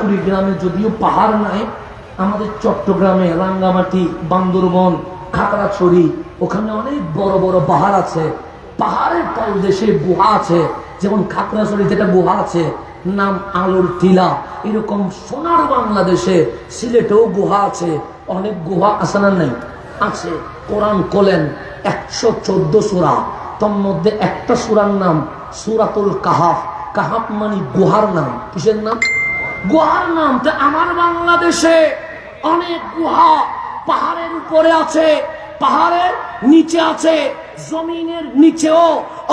কুড়িগ্রামে যদিও পাহাড় নাই, আমাদের চট্টগ্রামে, রাঙ্গামাটি, বান্দরবন, খাগড়াছড়ি, ওখানে অনেক বড় বড় পাহাড় আছে। পাহাড়ের তলদেশে গুহা আছে, যেমন খাগড়াছড়ি যেটা গুহা আছে, নাম আলোর টিলা। এরকম সোনার বাংলাদেশে সিলেটেও গুহা আছে। অনেক গুহা আছে না নেই? আছে, কোরআন কোলেন একশো চোদ্দ সুরা। তোর মধ্যে একটা সুরার নাম সুরাতুল কাহাফ। কাহাফ মানে গুহার নাম। কিসের নাম? গুহার নাম আমার বাংলাদেশে। অনেক গুহা পাহাড়ের উপরে আছে, পাহাড়ের নিচে আছে, জমিনের নিচেও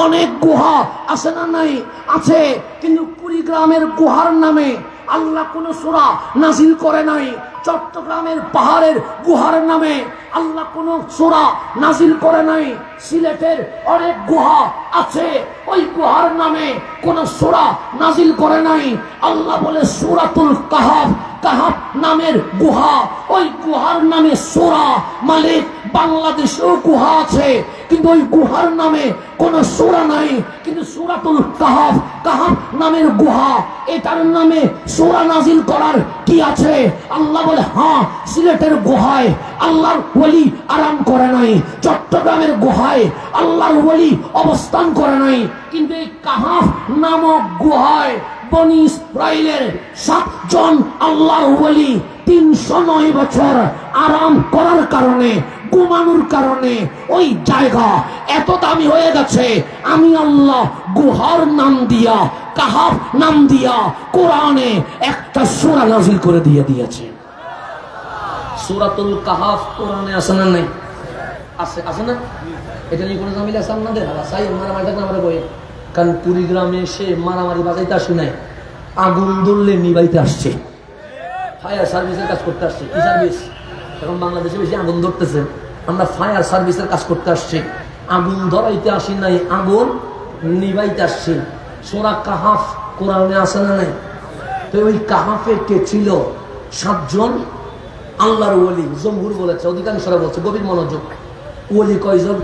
অনেক গুহা আছে না নাই? আছে, কিন্তু কুড়িগ্রামের গুহার নামে আল্লাহ কোন সুরা নাজিল করে নাই। চট্টগ্রামের পাহাড়ের গুহার নামে আল্লাহ কোন সুরা নাজিল করে নাই। সিলেটের অনেক গুহা আছে, ওই গুহার নামে কোন সুরা নাজিল করে নাই। আল্লাহ বলে সুরাতুল কাহাব কাহাব নামের গুহা, ওই গুহার নামে সোরা মালিক বাংলাদেশেও গুহা আছে, কিন্তু ওই গুহার নামে কোন সোরা নাই। সুরাতুল কাহাব কাহাব নামের গুহা। এটার নামে সোরা নাজিল করার কি আছে? আল্লাহ বলে হ্যাঁ সিলেটের গুহায় আল্লাহর ওলি আরাম করে নাই। চট্টগ্রামের গুহায় আল্লাহর ওলি অবস্থান করে নাই। কিন্তু এই কাহাফ নামক গুহায় বনি ইসরায়েলের সাতজন আল্লাহর ওলি তিনশো নয় বছর আরাম করার কারণে ঘুমানোর কারণে ওই জায়গা এত দামি হয়ে গেছে। আমি আল্লাহ গুহার নাম দিয়া, কাহাফ নাম দিয়া কোরআনে একটা সুরা নাজিল করে দিয়ে দিয়েছে। সুরাতুল কাহাফ কোরআনে না না? এটা নিয়ে কোনো জামিল আছে আপনাদের? সাই কারণ কুড়িগ্রামে এসে মারামারি বাজাইতে আসি নাই। আগুন ধরলে নিবাইতে আসছে। ফায়ার সার্ভিসের কাজ করতে আসছে। কি সার্ভিস? এখন বাংলাদেশে বেশি আগুন ধরতেছে। আমরা ফায়ার সার্ভিসের কাজ করতে আসছি। আগুন ধরাইতে আসি নাই, আগুন নিবাইতে আসছি। সোরা কাহাফ কোরআনে আসে না নাই? তো ওই কাহাফে কে ছিল? সাতজন? আল্লাহর ওলি, জমহুর বলেছে, অধিকাংশরা বলছে, গভীর মনোযোগ। ওলি কয়জন?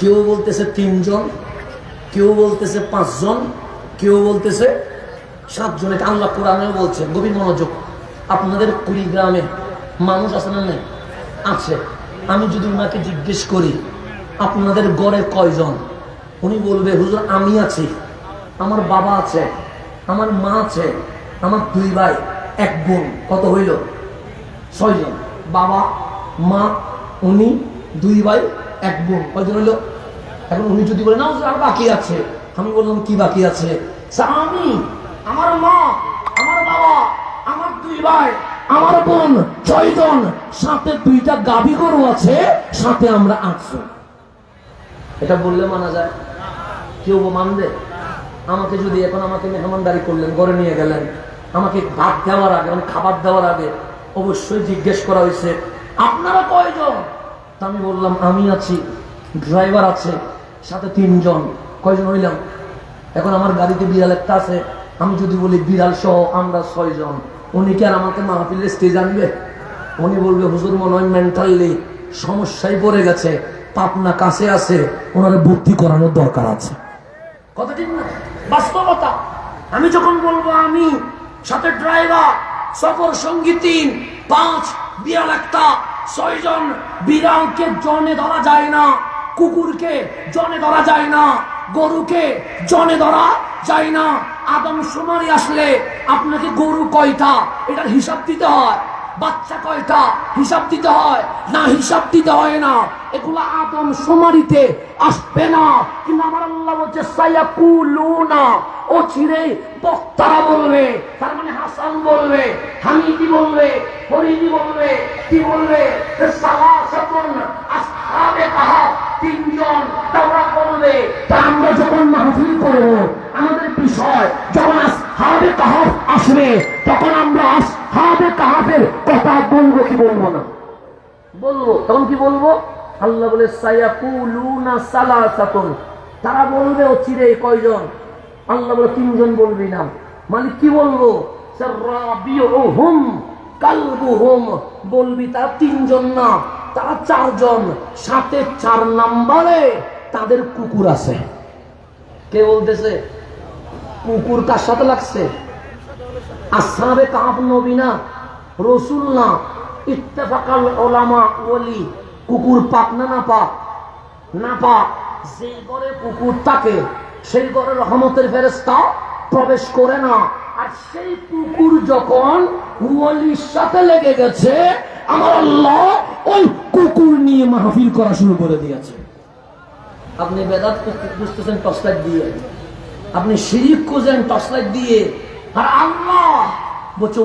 কেউ বলতেছে তিনজন, কেউ বলতেছে পাঁচজন, কেউ বলতেছে সাতজন। আল্লাহ কোরআনেও বলছে, গভীর মনোযোগ। আপনাদের কুড়িগ্রামে মানুষ আছে না নেই? আছে। আমি যদি ওনাকে জিজ্ঞেস করি, আপনাদের গড়ে কয়জন? উনি বলবে, হুজুর, আমি আছি। আমার বাবা আছে, আমার মা আছে, আমার দুই ভাই, এক বোন। কত হইল? ছয়জন। বাবা, মা, উনি, দুই ভাই, এক বোন। কয়জন হইল? এখন উনি যদি বলে, না আর বাকি আছে। আমি বললাম, কি বাকি আছে? আমি, আমার মা, আমার বাবা, আমার দুই ভাই আমার বোন ছয়জন সাথে দুইটা গাভী গরু আছে, সাথে আমরা আটজন। এটা বললে মানা যায়। কেউ মানবে? আমাকে যদি এখন আমাকে মেহমানদারি করলেন, ঘরে নিয়ে গেলেন, আমাকে ভাত দেওয়ার আগে মানে খাবার দেওয়ার আগে অবশ্যই জিজ্ঞেস করা হয়েছে, আপনারা কয়জন? তা আমি বললাম, আমি আছি, ড্রাইভার আছে, সাথে তিনজন। কয়জন হইলাম? এখন আমার গাড়িতে বিড়াল একটা আছে, আমি যদি বলি বিড়াল সহ আমরা ছয়জন। উনি কি আর আমাকে মাহফিলের স্টেজ আনবে? উনি বলবে, হুজুর, মনে হয় মেন্টালি সমস্যায় পড়ে গেছে, পাপনা কাছে আছে, ওনার ভর্তি করানোর দরকার আছে। কথা ঠিক না? বাস্তবতা। আমি যখন বলব, আমি, সাথে ড্রাইভার সফর সঙ্গী তিন পাঁচ, বিড়াল একটা ছয়জন বিড়ালকে জনে ধরা যায় না, কুকুরকে জনে ধরা যায় না গরুকে জনে ধরা যায় না। আদম সুমারি আসলে আপনাকে গরু কয়টা? এটার হিসাব দিতে হয়। বাচ্চা কয়টা? হিসাব দিতে হয়। না, হিসাব দিতে হয় না। এগুলো আদম সুমারিতে আসবে না। কিন্তু আমার আল্লাহ বলছে ও চিরে বক্তারা বলবে, তার মানে হাসান বলবে, হামিদি বলবে, ফরিদি বলবে, কি বলবে? সালাসাতুন আসহাবে কাহাফ তিনজন। বলবে তা আমরা যখন মাহফিল করব, আমাদের বিষয় যখন আসহাবে কাহাফ আসবে, তখন আমরা আসহাবে কাহাফের কথা বলব কি বলব না? বলব। তখন কি বলব? আল্লাহ বলে তারা বলবে, ও চিরে কয়জন? আল্লাহ বলে, তিনজন বলবি না। মানে কি বলব? রাবিউহুম কালবুহুম। বলবি, তারা তিনজন না, তারা চারজন। সাথে চার নাম্বারে তাদের কুকুর আছে। কে বলতেছে? কুকুর কার সাথে লাগছে? আসাবে কাপ নবী না, রসুল না, ইত্তেফাকাল ওলামা ওলি কুকুর পাক না না পাক না পাক যেই ঘরে কুকুর থাকে, সেই ঘরে রহমতের ফেরেস্তা প্রবেশ করে না। আর সেই কুকুর যখন ওলির সাথে লেগে গেছে, আমার আল্লাহ ওই কুকুর নিয়ে মাহফিল করা শুরু করে দিয়েছে। আপনি বেদাত বুঝতেছেন টসলাইট দিয়ে। আপনি শিরিক খুঁজেন টসলাইট দিয়ে। আর আল্লাহ বলছে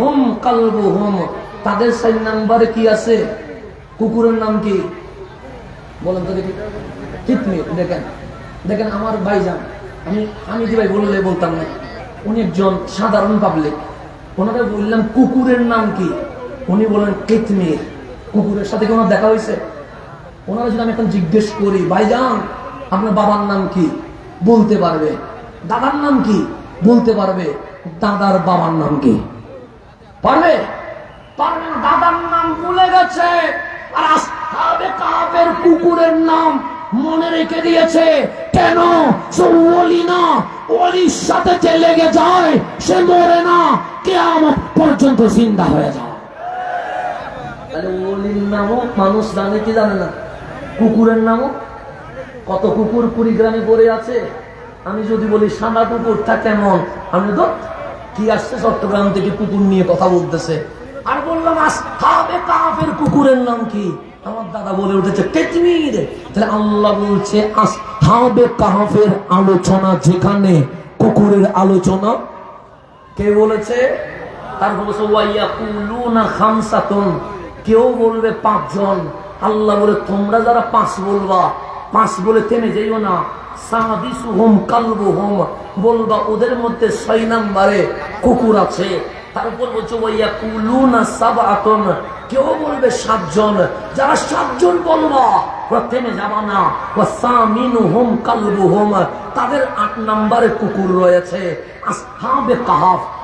হোম কালবু হোম তাদের সেই নাম্বারে কি আছে? কুকুরের নাম কি? বলেন তো দেখি। কিতমি দেখেন। দেখেন আমার ভাইজান। আমি আমি যে ভাই বললে বলতাম না। উনি একজন সাধারণ পাবলিক ওনাকে বললাম, কুকুরের নাম কি? উনি বলেন কিতমির কুকুরের সাথে কি ওনার দেখা হয়েছে? ওনারা যদি আমি এখন জিজ্ঞেস করি, ভাইজান, আপনার বাবার নাম কি? বলতে পারবে। দাদার নাম কি? বলতে পারবে। দাদার বাবার নাম কি? পারবে? পারবে দাদার নাম ভুলে গেছে। আর আসহাবে কাহাবের কুকুরের নাম মনে রেখে দিয়েছে। কেন? সে ওলি না। ওলির সাথে যে লেগে যায়, সে মরে না। কেয়ামত পর্যন্ত জিন্দা হয়ে যায়। তাহলে ওলির নামও মানুষ জানে কি জানে না? কুকুরের নামও? কত কুকুর কুড়িগ্রামে পড়ে আছে? আমি যদি বলি, সাদা কুকুরটা কেমন? আমি তো, কি আসছে চট্টগ্রাম থেকে কুকুর নিয়ে কথা বলতেছে? আর বললাম আসহাবে কাফের কুকুরের নাম কি? আমার দাদা বলে উঠেছে, কেতমির। তাহলে আল্লাহ বলছে আসহাবে কাফের আলোচনা যেখানে, কুকুরের আলোচনা। কে বলেছে? তারপর বলছে, ওয়াইয়াকুলুনা খামসাতুন। কেউ বলবে, পাঁচজন। আল্লাহ বলে, তোমরা যারা পাঁচ বলবা, পাঁচ বলে থেমে যাইও না। সাবআতুন। কেউ বলবে, সাতজন। যারা সাতজন বলবা, ওরা না। কালবুহুম। তাদের আট নাম্বারে কুকুর রয়েছে। কাহাফ।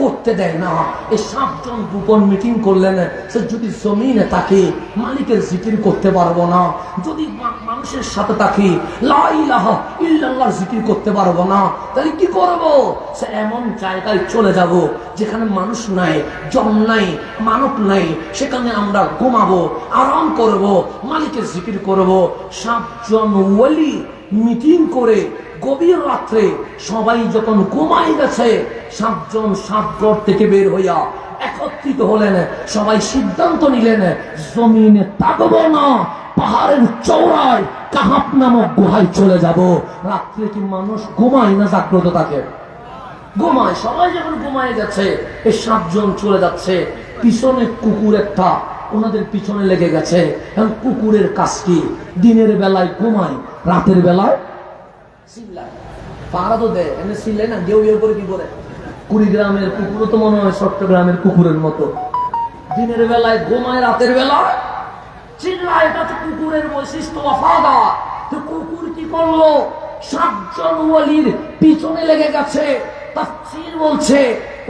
করতে দেয় না। এই সাতজন গোপন মিটিং করলেন সে যদি জমিনে তাকে মালিকের জিকির করতে পারব না। যদি মানুষের সাথে তাকে লা ইলাহা ইল্লাল্লাহর জিকির করতে পারব না। তাহলে কি করব? সে এমন জায়গায় চলে যাব, যেখানে মানুষ নাই, জন নাই, মানব নাই, সেখানে আমরা ঘুমাবো, আরাম করব, মালিকের জিকির করব। সাতজন ওয়ালি মিটিং করে গভীর রাত্রে সবাই যখন ঘুমাই গেছে, সাতজন সাত ঘর থেকে বের হইয়া একত্রিত হলেন। সবাই সিদ্ধান্ত নিলেন, জমিনে থাকব না, পাহাড়ের চৌড়ায় কাহাপ নামক গুহায় চলে যাব। রাত্রে কি মানুষ ঘুমায় না জাগ্রত থাকে? ঘুমায়। সবাই যখন ঘুমায় গেছে, এই সাতজন চলে যাচ্ছে। পিছনে কুকুর একটা ওনাদের পিছনে লেগে গেছে। কুকুরের কাজ কি? দিনের বেলায় ঘুমায়, রাতের বেলায়? চিল্লায়। পাহারা তো দেয়, এমনি চিল্লাই না? গেউ গেউ করে কি করে? কুড়িগ্রামের কুকুরও তো মনে হয় চট্টগ্রামের কুকুরের মতো। দিনের বেলায় ঘুমায়, রাতের বেলায়? চিল্লায় কুকুরের বৈশিষ্ট্য, ওয়াফাদা। তো কুকুর কি করল? সাতজন ওয়ালির পিছনে লেগে গেছে। তাফসীর বলছে,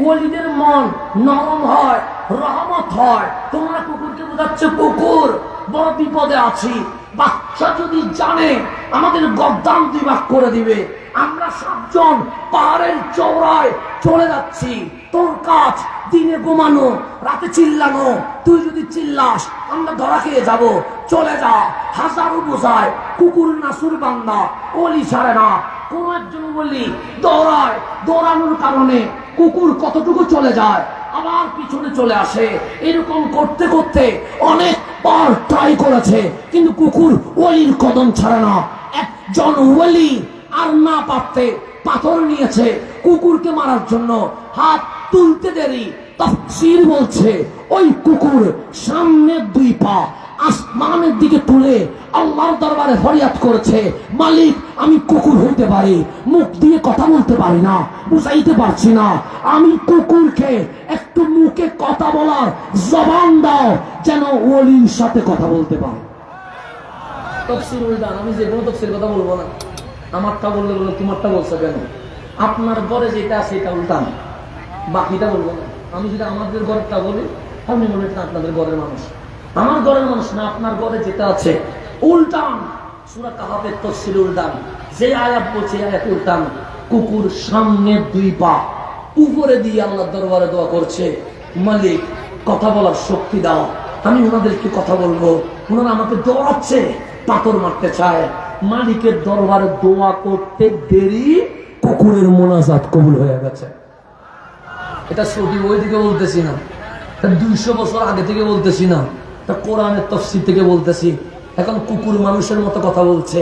ওয়ালিদের মন নরম হয় রহমত হয়। তোমরা কুকুরকে বোঝাচ্ছ, কুকুর, বড় বিপদে আছি। বাচ্চা যদি জানে, আমাদের গদ্দান ভাগ করে দিবে। আমরা সাতজন পাহাড়ের চৌড়ায় চলে যাচ্ছি। তোর কাজ দিনে ঘুমানো, রাতে চিল্লানো। তুই যদি চিল্লাস, আমরা ধরা খেয়ে যাব। চলে যা, হাজারো বোঝায়, কুকুর নাসুর বান্দা, অলি ছাড়ে না। কোন একজন বলি, দৌড়ায়, দৌড়ানোর কারণে কুকুর কতটুকু চলে যায়? আবার পিছনে চলে আসে। এরকম করতে করতে অনেক বার ট্রাই করেছে, কিন্তু কুকুর ওলির কদম ছাড়ে না। একজন ওলি আর না পারতে পাথর নিয়েছে কুকুরকে মারার জন্য। হাত তুলতে দেরি, তফসির বলছে, ওই কুকুর সামনের দুই পা আসমানের দিকে তুলে আল্লাহর দরবারে ফরিয়াদ করেছে, মালিক, আমি কুকুর হইতে পারি, মুখ দিয়ে কথা বলতে পারি না, বুঝাইতে পারছি না। আমি কুকুরকে একটু মুখে কথা বলার জবান দাও, যেন ওলির সাথে কথা বলতে পারে। তফসির উল্টান আমি যে কোনো তফসির কথা বলব না। আমারটা বললে বলে, তোমারটা বলছো কেন? আপনার ঘরে যেটা আছে এটা উল্টান বাকিটা বলব না। আমি যদি আমাদের ঘরটা বলি আপনি হচ্ছেন আপনাদের ঘরের মানুষ। আমার ঘরের মানুষ না, আপনার ঘরে যেটা আছে, উল্টান। সুরা কাহাবের তফসিল উল্টান। যে আয়াত বলছে আয়াত উল্টান। কুকুর সামনে দুই পা। উপরে দিয়ে আল্লাহ দরবারে দোয়া করছে, মালিক, কথা বলার শক্তি দাও। আমি ওনাদেরকে কথা বলব? ওনারা আমাকে দৌড়াচ্ছে, পাথর মারতে চায়। মালিকের দরবারে দোয়া করতে দেরি, কুকুরের মোনাজাত কবুল হয়ে গেছে। এটা সৌদি ওই দিকে বলতেছি না। দুইশো বছর আগে থেকে বলতেছি না। তা কোরআনের তফসির থেকে বলতেছি এখন কুকুর মানুষের মতো কথা বলছে।